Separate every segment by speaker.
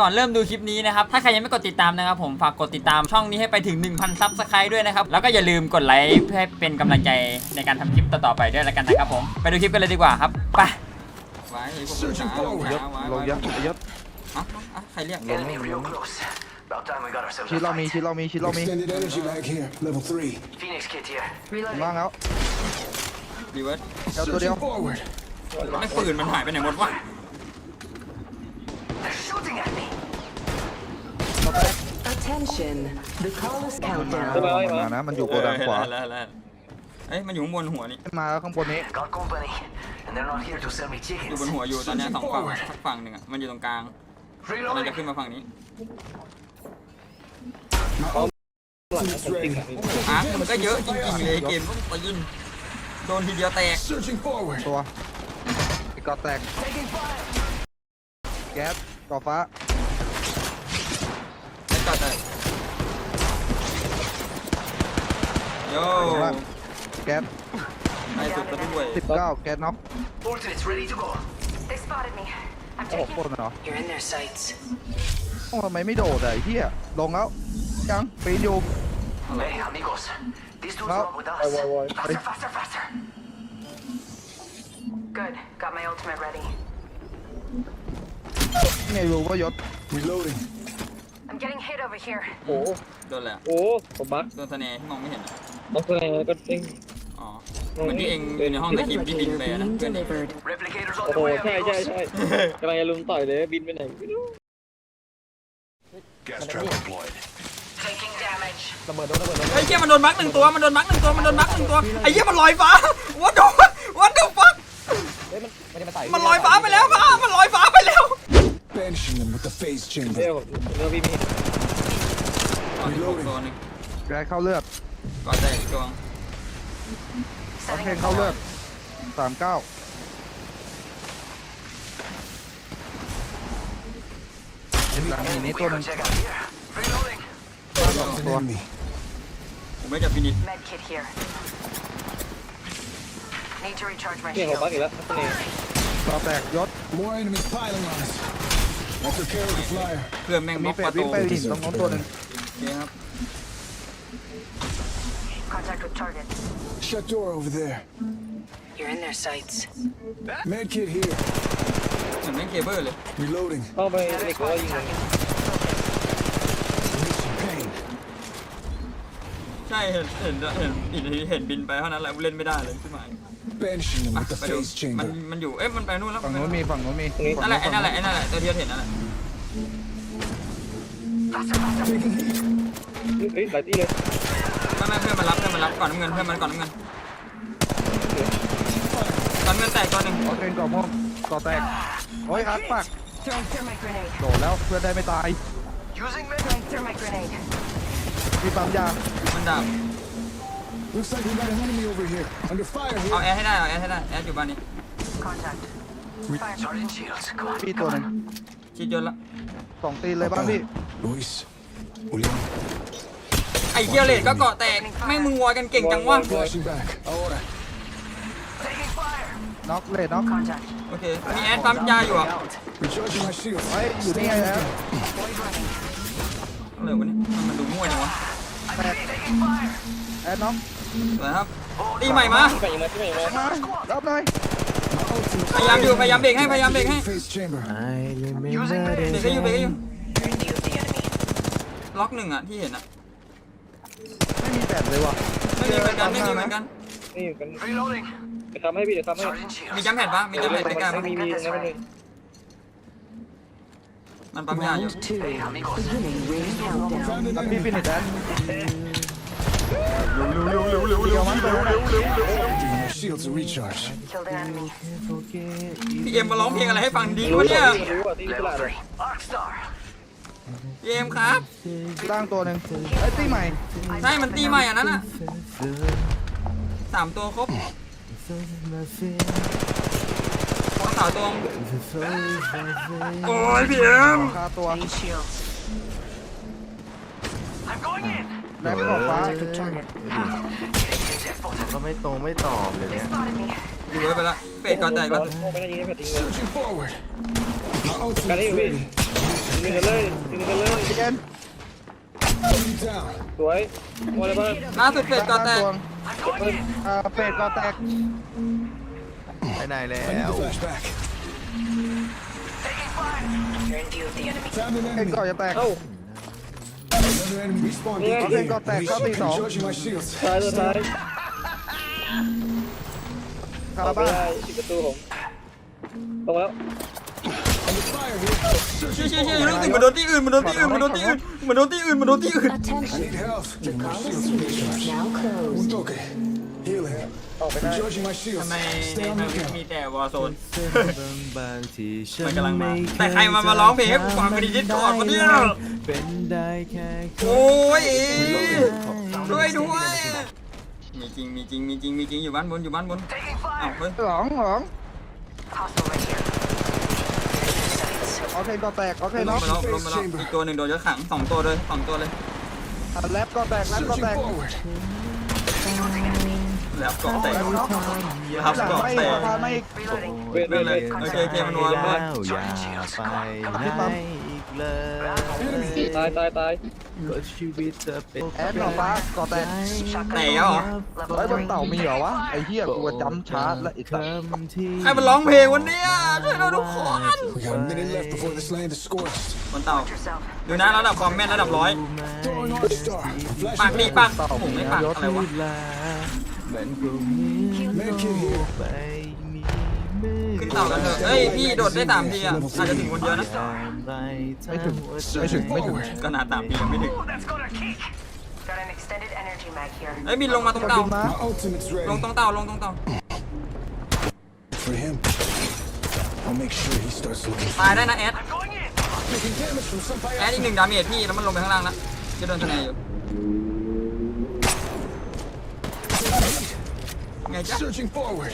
Speaker 1: ก่อนเริ่มดูคลิปนี้นะครับ ถ้าใครยังไม่กดติดตามนะครับ ผมฝากกดติดตามช่องนี้ให้ไปถึง 1,000ซับสไครต์ด้วยนะครับ แล้วก็อย่าลืมกดไลค์เพื่อให้เป็นกำลังใจในการทำคลิปต่อๆไปด้วยแล้วกันนะครับผม ไปดูคลิปกันเลยดีกว่าครับ ไปไว้พวกมึงช้าลงช้าไว้
Speaker 2: ลง
Speaker 1: ไว้
Speaker 2: เยอะเยอะ
Speaker 1: อะอะใครเรียก
Speaker 3: Enemy real close. About time we got ourselves
Speaker 2: ชิ้น
Speaker 3: a
Speaker 2: เรามี
Speaker 3: fight.
Speaker 2: ชิ้นเรามีชิ้นเรามี
Speaker 4: Extended energy bag here, level three.
Speaker 3: Phoenix kit here.
Speaker 2: ว่างแล้ว
Speaker 1: รีเวิร์ส
Speaker 2: เดี๋ยวตัวเดียว
Speaker 4: Searching forward.
Speaker 1: ไม่ปืนมันหายไปไหนหมดวะ
Speaker 5: Attention, the call is
Speaker 2: มันมา
Speaker 5: countdown.
Speaker 2: มันมานะ มันอยู่โกดังขวา
Speaker 1: เออแล้วแล้วเอ้ยมันอยู่ข้างบนหัวนี่
Speaker 2: มาแล้วข้างบนนี้
Speaker 3: Got company, and they're not here to sell me
Speaker 1: อยู่บน
Speaker 3: chickens.
Speaker 1: หัวอยู่ตอนเนี้ยสองฝั่งสักฝั่งหนึ่งอะมันอยู่ตรงกลางมันจะ
Speaker 3: Reloading.
Speaker 1: ขึ้นมาฝั่งนี้
Speaker 4: It's ready.
Speaker 1: อาร์คมันก็เยอะจริงๆเลยเกมต้องตีนโดนทีเดียวแตก
Speaker 4: Searching forward.
Speaker 2: ตัวไอ้กอแตก แก๊สก่อฟ้า
Speaker 1: ไม่ต่อแตกโย่
Speaker 2: แก๊ส
Speaker 1: ไอ้สุดซะด้วย
Speaker 2: สิบเก้าแก๊สน็อก
Speaker 3: Ultimate's ready to go.
Speaker 6: They spotted me. I'm
Speaker 2: โอ้โห
Speaker 6: taking
Speaker 2: ปล้นเหรอ
Speaker 5: You're in their sights.
Speaker 2: โอ้ทำไมไม่โดดอะไอ้เหี้ยลงแล้วยังปีนอยู่
Speaker 3: Hey, amigos. These dudes
Speaker 2: No.
Speaker 3: run with us. Faster, faster, faster.
Speaker 6: good. Got my ultimate ready.
Speaker 2: ไงรู้ว่ายศ
Speaker 4: Reloading.
Speaker 6: I'm getting hit over here.
Speaker 7: โอ้
Speaker 1: โดนแหละ
Speaker 7: โอ้ผมบัก
Speaker 1: โดนสเนห์ที่มองไม่เห็นอะ
Speaker 7: ต้องแสดงก็เอง
Speaker 1: อ๋อเหมือนที่เองอยู่ในห้องตะคิมที่บิน
Speaker 5: Replicator
Speaker 1: ไปอะนะ
Speaker 5: being
Speaker 1: เพื่อนเอง
Speaker 5: delivered.
Speaker 3: Replicators
Speaker 7: โอ้
Speaker 3: on
Speaker 7: โห
Speaker 3: the way,
Speaker 7: ใช่ใช่
Speaker 3: amigos.
Speaker 7: ใช่กำลังจะลุมต่อยเลยบินไปไหนไม่รู้
Speaker 4: Gas trap deployed.
Speaker 6: Taking damage.
Speaker 1: ไอ้เหี้ยมันโดนบั๊กหนึ่งตัวมันโดนบั๊กหนึ่งตัวมันโดนบั๊กหนึ่งตัวไอ้เหี้ยมันลอยฟ้า what the what the fuck มันลอยฟ้าไปแล้วฟ้ามันลอย
Speaker 4: phase
Speaker 7: เดี๋ยว
Speaker 4: chamber.
Speaker 7: ผมเดี๋ยวพี่มี
Speaker 1: อ๋ออีกหกตัวหนึง
Speaker 2: แก๊สเข้าเลือด
Speaker 1: ก็แตกอีกตัว
Speaker 2: โอ
Speaker 6: Setting
Speaker 2: เค
Speaker 6: a
Speaker 2: เข้าเลือดสามเก้าหลังหินนี้ตัวหนึง
Speaker 3: Check out here. Reloading.
Speaker 4: An enemy.
Speaker 1: ผมไม่จะฟินิช
Speaker 6: med kit here. Need to recharge my
Speaker 7: เนี่ยผม
Speaker 6: shield.
Speaker 7: บักอีกแล้วแสดง
Speaker 2: ก่อแตกยศ
Speaker 4: More enemies piling on us. I took care of the flyer.
Speaker 1: เพื่อนแม่งบ
Speaker 2: มี
Speaker 1: ล็อก
Speaker 2: เป็
Speaker 1: ป
Speaker 2: ด
Speaker 1: ระตู
Speaker 2: วิ่งไปหินตรงโน้นตัวหนึง
Speaker 1: โอเคครับ
Speaker 6: Contact with target.
Speaker 4: Shut door over there.
Speaker 5: You're in their sights.
Speaker 4: Med kit here.
Speaker 1: เหมือนแม่งเคเบิลเลย
Speaker 4: Reloading.
Speaker 7: เข้าไปเด็กก็ยิงเลย
Speaker 4: Releasing
Speaker 1: ช่เห็นเห็นเห็นเห็นเห็นบินไปเท่านั้นแหละเล่นไม่ได้เลยขึ้นมา
Speaker 4: Banishing them
Speaker 1: อะ
Speaker 4: with the
Speaker 1: ไปดู
Speaker 4: phase
Speaker 1: มัน
Speaker 4: chamber.
Speaker 1: มันอยู่เอ๊ะมันไปนู่นแล้ว
Speaker 2: ฝั่งโน้นมีฝั่งโน้นมี
Speaker 1: นั่นแหละไอ้นั่นแหละไอ้นั่นแหละตัวที่เราเห็นนั่นแหละ
Speaker 4: Taking heat.
Speaker 7: เฮ้ยหลายที่เลย
Speaker 1: ไม่ไม่เพื่อนมารับเพื่อนมารับก่อนน้ำเงินเพื่อนมันก่อนน้ำเงินก่อนน้ำเงินแตกตัวหนึ่ง
Speaker 2: โอเคก่อม่วงก่อแตกโอ้ยอัดปาก
Speaker 6: Throwing thermite grenade.
Speaker 2: โดดแล้วเพื่อนได้ไม่ตาย
Speaker 3: Using med.
Speaker 6: Throwing thermite grenade.
Speaker 2: มีปั๊มยา
Speaker 1: มันดาบ
Speaker 4: Looks like we got an enemy over here. Under fire
Speaker 1: เอา
Speaker 4: here.
Speaker 1: แอร์ให้ได้เอาแอร์ให้ได้แอร์อยู่บ้านนี้
Speaker 6: Contact. Fire.
Speaker 3: Sergeant Shields. Come on.
Speaker 2: พี่ตัวหนึ่ง
Speaker 1: ชิดยนต์ละ
Speaker 2: สองตีนเลยบ้างพี่
Speaker 4: Luis. Julian.
Speaker 1: ไอ้เกียวเลดก็เกาะแตกแม่งมึงวอยกันเก่งจังวะ
Speaker 4: Flashing back. Ahora.
Speaker 3: Taking fire.
Speaker 2: น็อกเลยน็อก
Speaker 6: Contact.
Speaker 1: โอเค มีแอร์ปั๊มยาอยู่อะ
Speaker 4: Recharging my shield.
Speaker 2: เฮ้ยอยู่นี่ไงแล้ว
Speaker 1: อะไรวะเนี่ยมันมันดูมั่วจังวะ
Speaker 2: แตกแอดน็อก
Speaker 1: สวยครับตีใหม่มา
Speaker 7: ที่ไปยิงมาที่ไปยิงมา
Speaker 2: มารับหน่อย
Speaker 4: Ultimate
Speaker 1: พยายามอยู่พยายามเบรกให้พยายามเบรกให้
Speaker 4: phase chamber.
Speaker 3: Using
Speaker 1: เบร
Speaker 3: med.
Speaker 1: กให้อยู่เบรกให้อยู่
Speaker 5: View of the enemy.
Speaker 1: ล็อกหนึ่งอะที่เห็นอะ
Speaker 2: ไม่มีแบตเลยว่ะ
Speaker 1: ไม่มีเหมือนกันไม่มีเหมือนกัน
Speaker 7: นี่กัน
Speaker 3: Reloading.
Speaker 7: เดี๋ยวทำให้พี่เดี๋ยวทำให้
Speaker 3: Sergeant
Speaker 1: มี
Speaker 3: Shields.
Speaker 1: จัมแพดปะมีจัมแพดใกล้ๆ
Speaker 7: ไม่
Speaker 1: ปะ
Speaker 7: มีมีนะไม่มี
Speaker 1: มันปั๊มยาอยู่
Speaker 5: Round two. Beginning ring countdown.
Speaker 4: Found an
Speaker 2: พี่
Speaker 4: enemy.
Speaker 2: ฟินิชแดน
Speaker 4: Giving my shields a recharge.
Speaker 6: Killed an enemy.
Speaker 1: พี่เอ็มมาร้องเพลงอะไรให้ฟังดีวะเนี่ย
Speaker 7: รู้ว่าที่ต
Speaker 3: Level
Speaker 7: ลาดเลย
Speaker 3: three. Arc Star.
Speaker 1: พี่เอ็มครับ
Speaker 2: ร่างตัวหนึ่งไอ้ยตีใหม่
Speaker 1: ใช่ มันตีใหม่อันนั้นอะสามตัวครบของสาวตัวโอ้ยพี่เอ็ม
Speaker 2: คาตัว
Speaker 6: Need shields.
Speaker 3: I'm going in.
Speaker 2: แลกของฟ้า
Speaker 5: Contact with target.
Speaker 8: ก็ไม่ตรงไม่ตอบเลย
Speaker 6: They
Speaker 8: เนี่ย
Speaker 6: spotted me.
Speaker 1: อยู่ไว้ไปละเฟดก่อนแตกแล้ว
Speaker 7: ไม่ได้ยิงไม่ได้ยิงเลย
Speaker 4: Searching forward. My ultimate
Speaker 7: Got it,
Speaker 4: ready.
Speaker 7: ยิงกันเลยยิงกันเลย
Speaker 2: เย็น
Speaker 4: Enemy down.
Speaker 7: สวยมองอะไรบ้าง
Speaker 1: ล่าสุดเฟสก่อนแตก
Speaker 2: อ่าเฟดก่อแตก
Speaker 8: ไปไหนแล้
Speaker 4: I need
Speaker 8: ว
Speaker 4: the flashback.
Speaker 5: You're in view of the enemy.
Speaker 4: Found an
Speaker 2: เฟด
Speaker 4: enemy.
Speaker 2: ก่อนจะแตก
Speaker 7: เอ้า
Speaker 4: Another enemy respawn.
Speaker 7: Yeah.
Speaker 4: beacon
Speaker 2: Okay,
Speaker 4: here.
Speaker 2: got that. Copy, Tom.
Speaker 4: Recharging my shields.
Speaker 7: ซ้ายตัวซ้าย
Speaker 2: คา
Speaker 7: เอา
Speaker 2: รา
Speaker 7: ไป
Speaker 2: บ้า
Speaker 7: ได้ที่ประตูผมตรงแล้ว
Speaker 4: Under fire here.
Speaker 1: เชี่ยเชี่ยเชี่ยรู้สึกเหมือนโดนที่อื่นเหมือนโดนที่อื่นเหมือนโดนที่อื่นเหมือนโดนที่อื่นเหมือนโดนที่อื่น
Speaker 4: I need health. Get my shields recharged.
Speaker 5: Now closed.
Speaker 4: Okay. Healing.
Speaker 2: ออกไปได้
Speaker 4: Recharging my shields.
Speaker 1: ทำไมใน
Speaker 4: Stay on
Speaker 1: ทาง
Speaker 4: lookout.
Speaker 1: มีแต่วอร์โซน
Speaker 8: บางทีฉัน
Speaker 1: มันกำลังมา
Speaker 8: ไเคย
Speaker 1: แต่ใครมามาร้องเพลงให้กูฟังไปดิจิตก่อนวะเนี่ย
Speaker 8: เป็นได้แค่คน
Speaker 1: โอ้ยช่วยด้วยมีจริงมีจริงมีจริงมีจริงอยู่บ้านบนอยู่บ้านบน
Speaker 3: Taking
Speaker 1: อ้าว
Speaker 3: fire.
Speaker 1: เฮ้ย
Speaker 2: หลองหลอง
Speaker 6: Hostile right here.
Speaker 2: โอเคก่อแตกโอเค
Speaker 1: ลง
Speaker 2: เนาะ
Speaker 1: มาแล้วลงมาแล้วอีกตัวหนึ่งโดนยศขังสองตัวเลยสองตัวเลย
Speaker 2: อะแลบก่อแตกแลบก่อ
Speaker 4: Searching
Speaker 2: แตก
Speaker 4: forward.
Speaker 1: แล้วเกาะแตก
Speaker 2: เนาะ
Speaker 1: ครับเกาะแต
Speaker 2: กไม่อีก
Speaker 6: Reloading.
Speaker 7: เวทเว
Speaker 1: นั่
Speaker 7: ท
Speaker 1: นแห
Speaker 7: เละท
Speaker 1: โอเคโอเคมันวาง
Speaker 8: แล้
Speaker 1: บ้าน
Speaker 8: วอย่าไปไหนอีกเลย
Speaker 7: ตายตายตาย
Speaker 8: ก็ชีวิตจะเป็น
Speaker 2: แอดหน่อฟ้าก่อแตก
Speaker 1: แตกแล้วเหรอ
Speaker 2: ไอ้ยบนเต่ามีเหรอวะไอ้เหี้ยกูจะจำช้าและอีกตว์
Speaker 8: คำที่
Speaker 1: ใครมันร้องเพลงวันนี้ช่วยเราทุกคนบนเต่าดูนะระดับความแม่นระดับร้อยปากดีปากผมไม่ปากอะไรวะ
Speaker 8: มันก็เหมือน
Speaker 4: Medkit here.
Speaker 8: ไปมีมือ
Speaker 1: ขึ้นเต่ากันเถอะเฮ้ยพี่โดดได้สามทีอะอาจจะถึงคนเดียวนะ
Speaker 2: ไม่ถึงไม่ถึงไม่ถึง
Speaker 1: ก็นาสามทียังไม่ถึง
Speaker 3: Oh, that's gonna kick.
Speaker 6: Got an extended energy mag here.
Speaker 1: เฮ้ยบินลงมาตรง
Speaker 2: จะ
Speaker 1: เต่า
Speaker 2: บินมา
Speaker 4: My ultimate's
Speaker 1: ลง
Speaker 4: ready.
Speaker 1: ตรงเต่าลงตรงเต่า
Speaker 4: For him. I'll make sure he starts looking
Speaker 1: ตายได้นะแอด
Speaker 3: I'm going in.
Speaker 4: taking damage from some
Speaker 1: แอดอีกหนึ่งดาเมจพี่แล้วมันลงไปข้างล่างแล้วจะโดนทนายอยู่ ไงจ๊ะ
Speaker 4: Searching forward.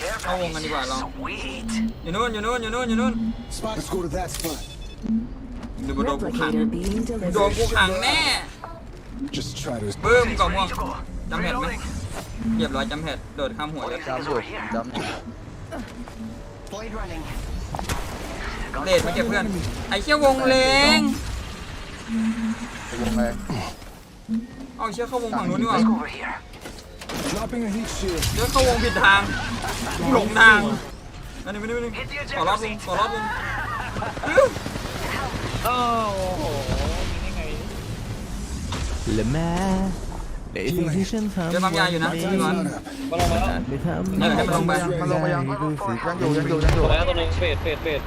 Speaker 3: Care
Speaker 1: How long
Speaker 3: package.
Speaker 1: anh đi qua lòng?
Speaker 3: Sweet.
Speaker 1: อยู่นู่นอยู่นู่นอยู่นู่นอยู่นู่น
Speaker 4: Spot. Let's go to that spot.
Speaker 1: ดูโดนกูขัง
Speaker 5: Replicator being
Speaker 1: โดน
Speaker 5: delivered.
Speaker 1: กูขังแน่
Speaker 4: Just try to.
Speaker 1: บึ้มก่อนม่วง
Speaker 3: Ready to go.
Speaker 1: จำแผดไหม
Speaker 3: Reloading.
Speaker 1: เรียบร้อยจำแผดโดดข้ามหัวเลย
Speaker 2: จำอยู่จำ
Speaker 6: Void running.
Speaker 1: เดทมาเก็บเพื่อน ไอ้เชี่ยวงเลง
Speaker 2: วงแรง
Speaker 1: เอาเชี่ยเข้าวงฝั่งนู้นดีกว่า
Speaker 3: Let's go over here.
Speaker 1: เดี๋ยวเข้าวงผิดทางหลงทางอันนี้ไม่ได้ไม่ได้ขอรอบวงขอรอบวง
Speaker 7: อ้าวโอ้โหยิงได้ไง
Speaker 8: และแม้ในสิ่งที่ฉันทำ
Speaker 1: เดี๋ยวปั๊มยาอยู่นะ
Speaker 8: วั
Speaker 1: พี่บอล
Speaker 7: มาลงมาแล้ว
Speaker 8: ไม่ทำ
Speaker 1: เออให้มันลงไป
Speaker 2: มันลงไปยัง
Speaker 8: รู้สึก
Speaker 2: ยังอยู่ยังอยู่ยังอยู่
Speaker 7: แล้วตัวหนึงเฟดเฟดเฟด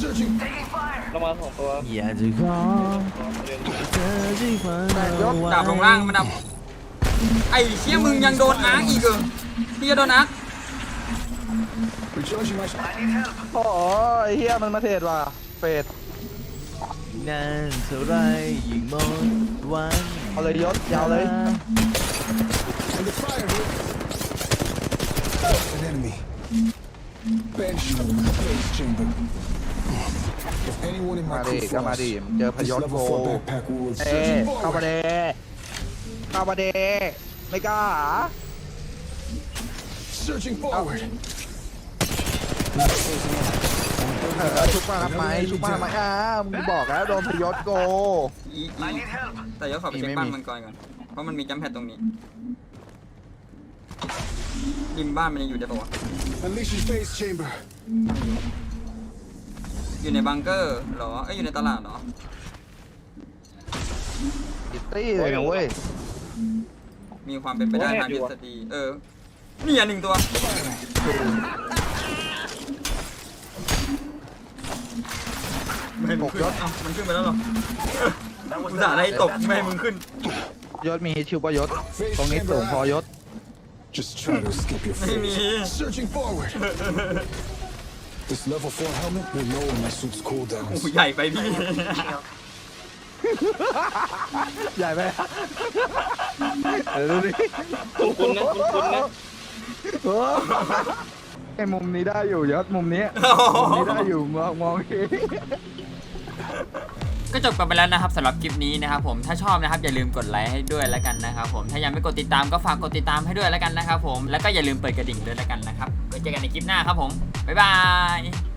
Speaker 4: Searching.
Speaker 3: Taking fire.
Speaker 7: ลงมาสองตัว
Speaker 8: อยากจะขอ
Speaker 7: เรียน
Speaker 8: เธอที่ฝันเอาไว้
Speaker 1: ดาบลงล่างมันดับ ไอ้เชี่ยมึงยังโดนอาร์กอีกเหรอพี่โดนอาร์
Speaker 3: ก
Speaker 2: โอ้ยเฮียมันมาเทศว่ะเฟด
Speaker 8: นานเท่าไรยิงมองวัน
Speaker 2: เอาเลยยศยาวเลยมา
Speaker 4: my
Speaker 2: ดิก็มาดิเจอพยศโกเอ้ะเข้ามาเด้อ ข้ามาเดไม่กล้าหรอ
Speaker 4: Searching forward.
Speaker 2: เออชุบมาทำไมชุบมาทำไมอ้ามึงบอกแล้วโดนพยศโก
Speaker 1: อีอี
Speaker 3: I need help.
Speaker 1: แต่เดี๋ยวขอไปเช็คบ้านมันก่อนก่อน เพราะมันมีจำแพดตรงนี้ริมบ้านมันยังอยู่ได้ปะวะ
Speaker 4: Unleashing phase chamber.
Speaker 1: อยู่ในบังเกอร์เหรอ เอ้ยอยู่ในตลาดเหรอ
Speaker 2: อิตตี้เลยนะเว้ย
Speaker 1: มีความเป็นไปได้ทางทฤษฎีเออนี่อันหนึ่งตัว ไม่ให้มึงขึ้นเอ้ามันขึ้นไปแล้วเหรออุตส่าห์ไล่ตบไม่ให้มึงขึ้น
Speaker 2: ยศมีชิวปะยศ
Speaker 4: Phase
Speaker 2: ตรงนี้สูง
Speaker 4: chamber
Speaker 2: พอยศ
Speaker 4: Just try to escape your
Speaker 1: Maybe.
Speaker 4: fate. Searching forward. This level 4 helmet will lower my suit's
Speaker 1: โอ้
Speaker 4: cooldowns.
Speaker 1: โหใหญ่ไปพี่
Speaker 6: Shield.
Speaker 2: ใหญ่ไหม เดี๋ยวดูดิ
Speaker 7: คุณนะคุณคุณนะ
Speaker 2: โอ้ไอ้มุมนี้ได้อยู่ยศมุมนี้มุมนี้ได้อยู่มองมองที
Speaker 1: ก็จบกันไปแล้วนะครับสำหรับคลิปนี้นะครับผมถ้าชอบนะครับอย่าลืมกดไลค์ให้ด้วยแล้วกันนะครับผมถ้ายังไม่กดติดตามก็ฝากกดติดตามให้ด้วยแล้วกันนะครับผมแล้วก็อย่าลืมเปิดกระดิ่งด้วยแล้วกันนะครับไว้เจอกันในคลิปหน้าครับผมบ๊ายบาย